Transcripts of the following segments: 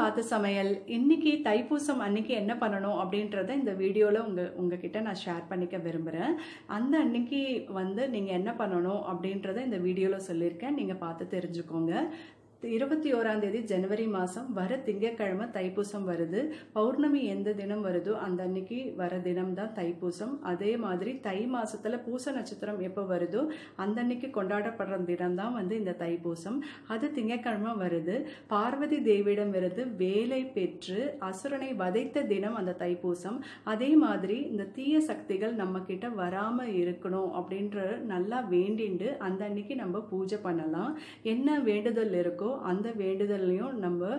காத்து சமையல் இன்னைக்கு தைப்பூசம் அன்னைக்கு என்ன பண்ணணும் அப்படின்றத இந்த வீடியோவில் உங்கள் உங்ககிட்ட நான் ஷேர் பண்ணிக்க விரும்புகிறேன் அந்த அன்னைக்கு வந்து நீங்கள் என்ன பண்ணணும் அப்படின்றத இந்த வீடியோவில் சொல்லியிருக்கேன். நீங்கள் பார்த்து தெரிஞ்சுக்கோங்க. இருபத்தி ஓராம் தேதி ஜனவரி மாதம் வர திங்கக்கிழமை தைப்பூசம் வருது. பௌர்ணமி எந்த தினம் வருதோ அந்த அன்னைக்கு வர தினம் தான் தைப்பூசம். அதே மாதிரி தை மாசத்துல பூச நட்சத்திரம் எப்போ வருதோ அந்த அன்னைக்கு கொண்டாடப்படுற தினம் தான் வந்து இந்த தைப்பூசம். அது திங்கக்கிழமை வருது. பார்வதி தேவியிடம் இருந்து வேலை பெற்று அசுரனை வதைத்த தினம் அந்த தைப்பூசம். அதே மாதிரி இந்த தீய சக்திகள் நம்ம கிட்ட வராம இருக்கணும் அப்படின்ற நல்லா வேண்டிண்டு அந்த அன்னைக்கு நம்ம பூஜை பண்ணலாம். என்ன வேண்டுதல் இருக்கோ அந்த வேண்டுதலையும் நம்ம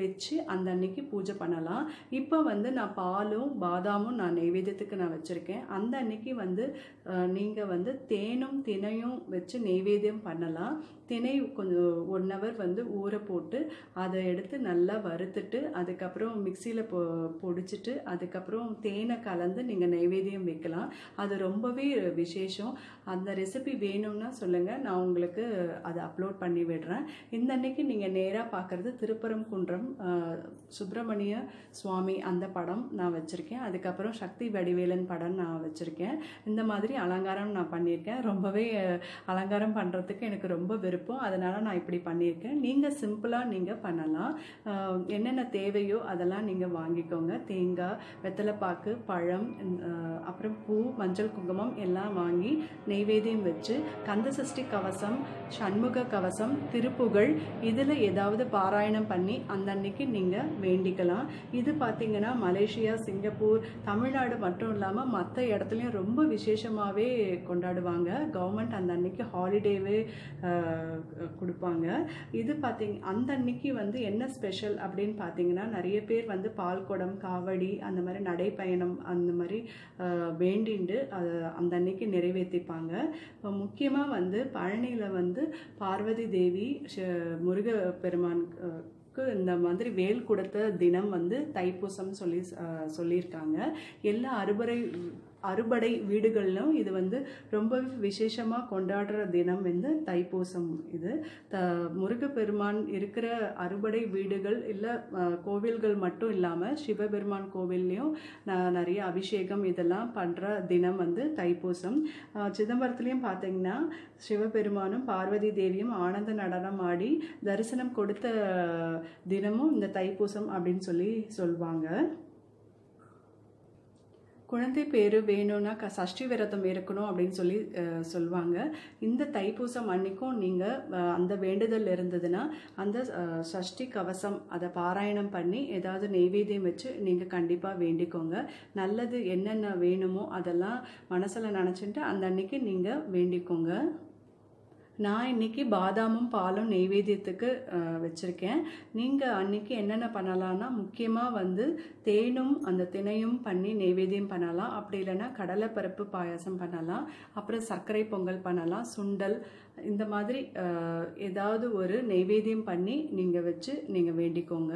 வச்சு அந்த அன்னைக்கு பூஜை பண்ணலாம். இப்போ வந்து நான் பாலும் பாதாமும் நான் நெய்வேத்தியத்துக்கு நான் வச்சுருக்கேன். அந்த அன்னைக்கு வந்து நீங்கள் வந்து தேனும் தினையும் வச்சு நெய்வேத்தியம் பண்ணலாம். தினை கொஞ்சம் ஒன் ஹவர் வந்து ஊற போட்டு அதை எடுத்து நல்லா வறுத்துட்டு அதுக்கப்புறம் மிக்சியில் பொ பொடிச்சிட்டு அதுக்கப்புறம் தேனை கலந்து நீங்கள் நைவேத்தியம் வைக்கலாம். அது ரொம்பவே விசேஷம். அந்த ரெசிபி வேணும்னா சொல்லுங்கள் நான் உங்களுக்கு அதை அப்லோட் பண்ணி விடுறேன். இந்த அன்னைக்கு நீங்கள் நேராக பார்க்குறது திருப்பரங்குன்றம் குன்றம் சுப்பிரமணிய சுவாமி அந்த படம் நான் வச்சுருக்கேன். அதுக்கப்புறம் சக்தி வடிவேலன் படம் நான் வச்சுருக்கேன். இந்த மாதிரி அலங்காரம் நான் பண்ணியிருக்கேன். ரொம்பவே அலங்காரம் பண்ணுறதுக்கு எனக்கு ரொம்ப விருப்பம். அதனால் நான் இப்படி பண்ணியிருக்கேன். நீங்கள் சிம்பிளாக நீங்கள் பண்ணலாம். என்னென்ன தேவையோ அதெல்லாம் நீங்கள் வாங்கிக்கோங்க. தேங்காய் வெத்தலைப்பாக்கு பழம் அப்புறம் பூ மஞ்சள் குங்குமம் எல்லாம் வாங்கி நெய்வேதியம் வச்சு கந்த சஷ்டி கவசம் சண்முக கவசம் திருப்புகழ் இதில் ஏதாவது பாராயணம் பண்ணி அந்த அன்னைக்கு நீங்கள் வேண்டிக்கலாம். இது பார்த்தீங்கன்னா மலேசியா சிங்கப்பூர் தமிழ்நாடு மட்டும் இல்லாமல் மற்ற இடத்துலையும் ரொம்ப விசேஷமாகவே கொண்டாடுவாங்க. கவர்மெண்ட் அந்த அன்னைக்கு ஹாலிடேவே கொடுப்பாங்க. இது பார்த்திங் அந்த அன்னைக்கு வந்து என்ன ஸ்பெஷல் அப்படின்னு பார்த்தீங்கன்னா நிறைய பேர் வந்து பால்குடம் காவடி அந்த மாதிரி நடைப்பயணம் அந்த மாதிரி வேண்டிண்டு அதை அந்த அன்னைக்கு நிறைவேற்றிப்பாங்க இப்போ முக்கியமாக வந்து பழனியில் வந்து பார்வதி தேவி முருக பெருமான் இந்த மாதிரி வேல் கொடுத்த தினம் வந்து தைப்பூசம் சொல்லி சொல்லியிருக்காங்க. எல்லா அறுபறை அறுபடை வீடுகள்லையும் இது வந்து ரொம்ப விசேஷமாக கொண்டாடுற தினம் வந்து தைப்பூசம் இது. த முருகப்பெருமான் இருக்கிற அறுபடை வீடுகள் இல்லை கோவில்கள் மட்டும் இல்லாமல் சிவபெருமான் கோவில்லையும் நான் நிறைய அபிஷேகம் இதெல்லாம் பண்ணுற தினம் வந்து தைப்பூசம். சிதம்பரத்துலேயும் பார்த்தீங்கன்னா சிவபெருமானும் பார்வதி தேவியும் ஆனந்த நடனம் ஆடி தரிசனம் கொடுத்த தினமும் இந்த தைப்பூசம் அப்படின்னு சொல்லி சொல்லுவாங்க குழந்தை பேர் வேணும்னா க சஷ்டி விரதம் இருக்கணும் அப்படின்னு சொல்லி சொல்லுவாங்க இந்த தைப்பூசம் அன்னைக்கும் நீங்கள் அந்த வேண்டுதல் இருந்ததுன்னா அந்த சஷ்டி கவசம் அதை பாராயணம் பண்ணி ஏதாவது நெய்வேத்தியம் வச்சு நீங்கள் கண்டிப்பாக வேண்டிக்கோங்க. நல்லது என்னென்ன வேணுமோ அதெல்லாம் மனசில் நினச்சிட்டு அந்த அன்னைக்கு நீங்கள் வேண்டிக்கோங்க. நான் இன்னைக்கு பாதாமும் பாலும் நெய்வேத்தியத்துக்கு வச்சுருக்கேன். நீங்கள் அன்னைக்கு என்னென்ன பண்ணலான்னா முக்கியமாக வந்து தேனும் அந்த தினையும் பண்ணி நெய்வேத்தியம் பண்ணலாம். அப்படி இல்லைன்னா கடலைப்பருப்பு பாயாசம் பண்ணலாம். அப்புறம் சர்க்கரை பொங்கல் பண்ணலாம். சுண்டல் இந்த மாதிரி ஏதாவது ஒரு நெய்வேத்தியம் பண்ணி நீங்கள் வச்சு நீங்கள் வேண்டிக்கோங்க.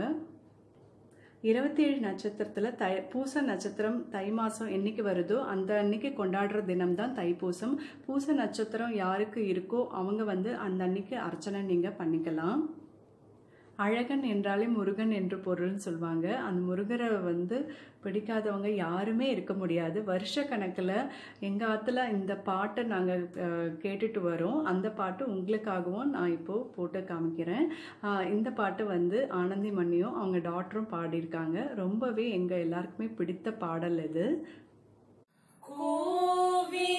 இருபத்தி ஏழு நட்சத்திரத்தில் தை பூச நட்சத்திரம் தை மாதம் என்னைக்கு வருதோ அந்த அன்னைக்கு கொண்டாடுற தினம் தான் தைப்பூசம். பூச நட்சத்திரம் யாருக்கு இருக்கோ அவங்க வந்து அந்த அன்னைக்கு அர்ச்சனை நீங்கள் பண்ணிக்கலாம். அழகன் என்றாலே முருகன் என்று பொருள்னு சொல்லுவாங்க அந்த முருகரை வந்து பிடிக்காதவங்க யாருமே இருக்க முடியாது. வருஷ கணக்கில் எங்கள் ஆற்றுல இந்த பாட்டை நாங்கள் கேட்டுட்டு வரோம். அந்த பாட்டு உங்களுக்காகவும் நான் இப்போது போட்டு காமிக்கிறேன். இந்த பாட்டு வந்து ஆனந்தி மணியும் அவங்க டாக்டரும் பாடியிருக்காங்க. ரொம்பவே எங்கள் எல்லாருக்குமே பிடித்த பாடல் இது. கூவி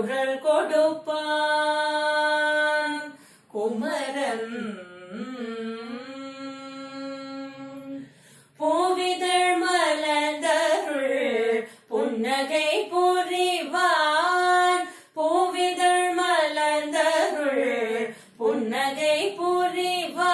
குரல் கொடுப்பான். குமரன். பூவிதழ் மலர்ந்தருள் புன்னகை புரிவான். பூவிதழ் மலர்ந்தருள் புன்னகை புரிவான்.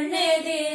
கண்ணெதிர்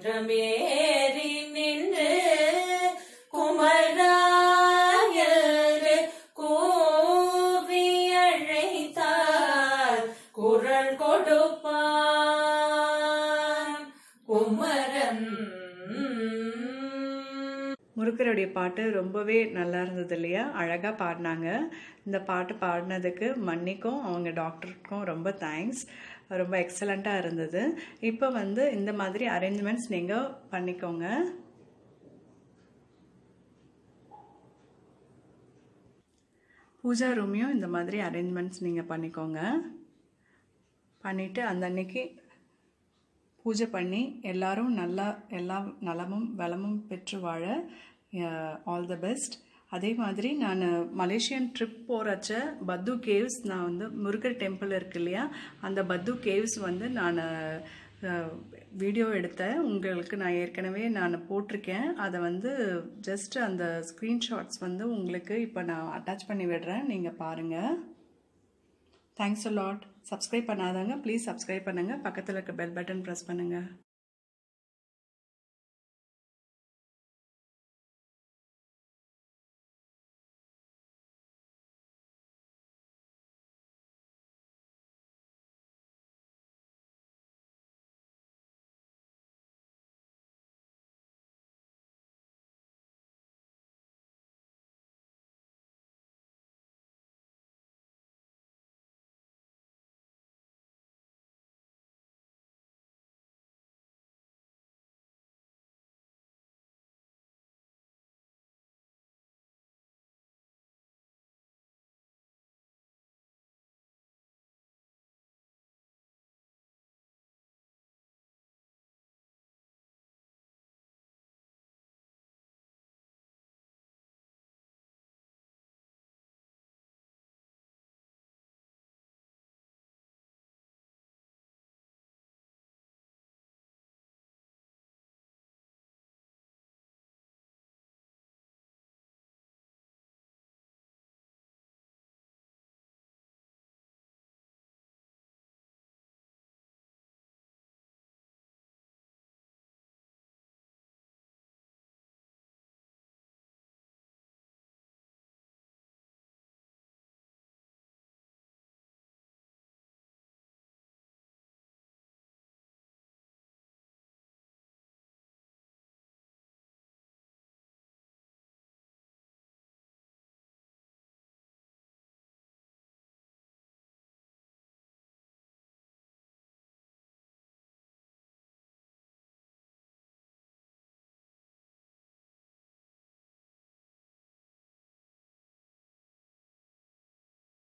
குன்றமேறி முருகருடைய பாட்டு ரொம்பவே நல்லா இருந்தது இல்லையா? அழகாக பாடினாங்க. இந்த பாட்டு பாடினதுக்கு மன்னிக்கும் அவங்க டாக்டருக்கும் ரொம்ப தேங்க்ஸ் ரொம்ப எக்ஸலண்ட்டாக இருந்தது. இப்போ வந்து இந்த மாதிரி அரேஞ்ச்மெண்ட்ஸ் நீங்கள் பண்ணிக்கோங்க. பூஜா ரூமையும் இந்த மாதிரி அரேஞ்ச்மெண்ட்ஸ் நீங்கள் பண்ணிக்கோங்க. பண்ணிவிட்டு அந்த அன்னைக்கு பூஜை பண்ணி எல்லாரும் நல்லா எல்லா நலமும் வளமும் பெற்று வாழ ஆல் த பெஸ்ட் அதே மாதிரி நான் மலேசியன் ட்ரிப் போகிறச்ச பத்து கேவ்ஸ் நான் வந்து முருகர் டெம்பிள் இருக்கு இல்லையா? அந்த பத்து கேவ்ஸ் வந்து நான் வீடியோ எடுத்தேன். உங்களுக்கு நான் ஏற்கனவே நான் போட்டிருக்கேன். அதை வந்து ஜஸ்ட் அந்த ஸ்க்ரீன்ஷாட்ஸ் வந்து உங்களுக்கு இப்போ நான் அட்டாச் பண்ணி விடுறேன். நீங்கள் பாருங்கள் தேங்க்ஸ் அ லாட் சப்ஸ்கிரைப் பண்ணாதாங்க ப்ளீஸ் சப்ஸ்கிரைப் பண்ணுங்கள் பக்கத்தில் இருக்க பெல் பட்டன் ப்ரெஸ் பண்ணுங்கள்